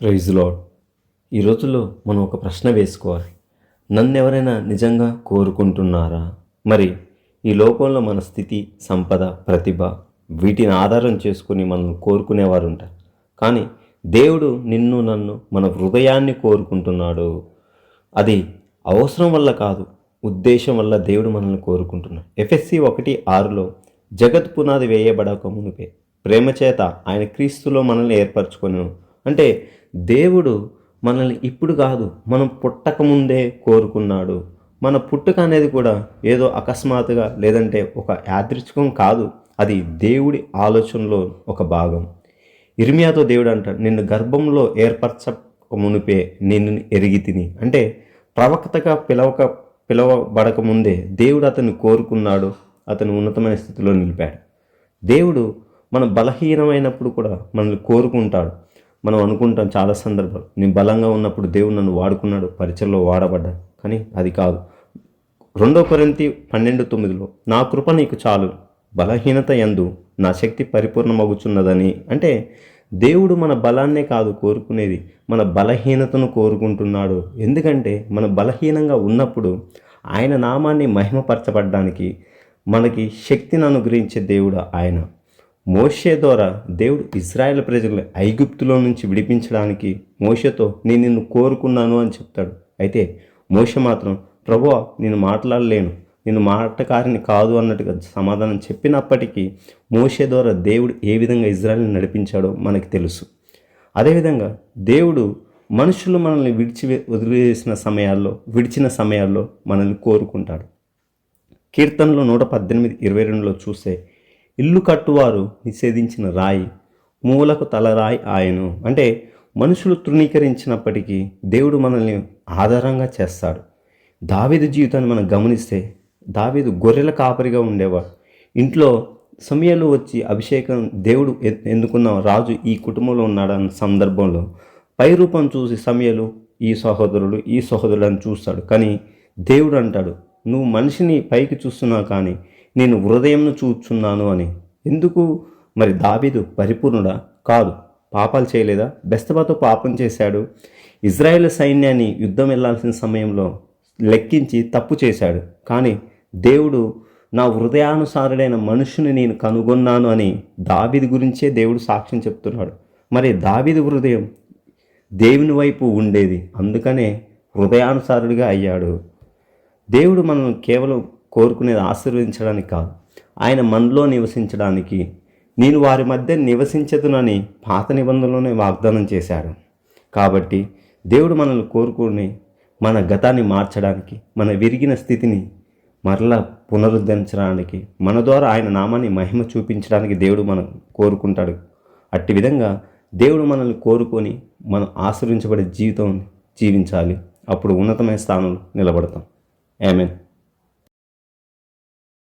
Praise lord ఈ రోజుల్లో మనం ఒక ప్రశ్న వేసుకోవాలి. నన్ను ఎవరైనా నిజంగా కోరుకుంటున్నారా? మరి ఈ లోకంలో మన స్థితి సంపద ప్రతిభ వీటిని ఆధారం చేసుకుని మనం కోరుకునేవారు ఉంటారు. కానీ దేవుడు నిన్ను నన్ను మన హృదయాన్ని కోరుకుంటున్నాడు. అది అవసరం వల్ల కాదు ఉద్దేశం వల్ల దేవుడు మనల్ని కోరుకుంటున్నాడు. ఎఫ్ఎస్సి ఒకటి ఆరులో జగత్ పునాది వేయబడక మునిపే ప్రేమ చేత ఆయన క్రీస్తులో మనల్ని ఏర్పరచుకున్నాను అంటే దేవుడు మనల్ని ఇప్పుడు కాదు మనం పుట్టక ముందే కోరుకున్నాడు. మన పుట్టుక అనేది కూడా ఏదో అకస్మాత్తుగా లేదంటే ఒక యాదృచ్ఛికం కాదు. అది దేవుడి ఆలోచనలో ఒక భాగం. ఇర్మియాతో దేవుడు అంటాడు నిన్ను గర్భంలో ఏర్పరచక మునిపే నిన్ను ఎరిగి తిని. అంటే ప్రవక్తగా పిలవక పిలవబడక ముందే దేవుడు అతన్ని కోరుకున్నాడు అతను ఉన్నతమైన స్థితిలో నిలిపాడు. దేవుడు మన బలహీనమైనప్పుడు కూడా మనల్ని కోరుకుంటాడు. మనం అనుకుంటాం చాలా సందర్భాలు. నేను బలంగా ఉన్నప్పుడు దేవుడు నన్ను వాడుకున్నాడు పరిచయలో వాడబడ్డా కానీ అది కాదు. రెండో కొరింతి పన్నెండు తొమ్మిదిలో నా కృప నీకు చాలు. బలహీనత ఎందు నా శక్తి పరిపూర్ణమగుచున్నదని అంటే దేవుడు మన బలాన్నే కాదు కోరుకునేది మన బలహీనతను కోరుకుంటున్నాడు. ఎందుకంటే మన బలహీనంగా ఉన్నప్పుడు ఆయన నామాన్ని మహిమపరచబడ్డానికి మనకి శక్తిని అనుగ్రహించే దేవుడు ఆయన. మోషే ద్వారా దేవుడు ఇజ్రాయెల్ ప్రజలు ఐగుప్తులో నుంచి విడిపించడానికి మోషతో నేను నిన్ను కోరుకున్నాను అని చెప్తాడు. అయితే మోష మాత్రం ప్రభు నేను మాట్లాడలేను. నేను మాటకారిని కాదు అన్నట్టుగా సమాధానం చెప్పినప్పటికీ మోషే ద్వారా దేవుడు ఏ విధంగా ఇజ్రాయల్ని నడిపించాడో మనకి తెలుసు. అదేవిధంగా దేవుడు మనుషులు మనల్ని విడిచి వదిలేసిన సమయాల్లో విడిచిన సమయాల్లో మనల్ని కోరుకుంటాడు. కీర్తనలో నూట పద్దెనిమిది ఇరవై రెండులో చూస్తే ఇల్లు కట్టువారు నిషేధించిన రాయి మూలకు తలరాయి ఆయను అంటే మనుషులు తృణీకరించినప్పటికీ దేవుడు మనల్ని ఆధారంగా చేస్తాడు. దావీదు జీవితాన్ని మనం గమనిస్తే దావీదు గొర్రెల కాపరిగా ఉండేవాడు. ఇంట్లో సమయాలు వచ్చి అభిషేకం దేవుడు ఎ- రాజు ఈ కుటుంబంలో ఉన్నాడన్న సందర్భంలో పై రూపం చూసి సమయలు ఈ సహోదరుడు ఈ సహోదరుడు అని చూస్తాడు. కానీ దేవుడు అంటాడు నువ్వు మనిషిని పైకి చూస్తున్నావు కానీ నేను హృదయంను చూచున్నాను అని. ఎందుకు? మరి దావీదు పరిపూర్ణుడా? కాదు. పాపాలు చేయలేదా? బెస్తబాతో పాపం చేశాడు. ఇజ్రాయెల్ సైన్యాన్ని యుద్ధం వెళ్ళాల్సిన సమయంలో లెక్కించి తప్పు చేశాడు. కానీ దేవుడు నా హృదయానుసారుడైన మనుషుని నేను కనుగొన్నాను అని దావిది గురించే దేవుడు సాక్ష్యం చెప్తున్నాడు. మరి దావిది హృదయం దేవుని వైపు ఉండేది. అందుకనే హృదయానుసారుడిగా అయ్యాడు. దేవుడు మనం కేవలం కోరుకునేది ఆశీర్వదించడానికి కాదు. ఆయన మనలో నివసించడానికి నేను వారి మధ్య నివసించదునని పాత నిబంధనలోనే వాగ్దానం చేశాడు కాబట్టి దేవుడు మనల్ని కోరుకుని మన గతాన్ని మార్చడానికి మన విరిగిన స్థితిని మరలా పునరుద్ధరించడానికి మన ద్వారా ఆయన నామాన్ని మహిమ చూపించడానికి దేవుడు మనం కోరుకుంటాడు. అట్టి విధంగా దేవుడు మనల్ని కోరుకొని మనం ఆశ్రయించబడే జీవితం జీవించాలి. అప్పుడు ఉన్నతమైన స్థానంలో నిలబడతాం. ఆమెన్.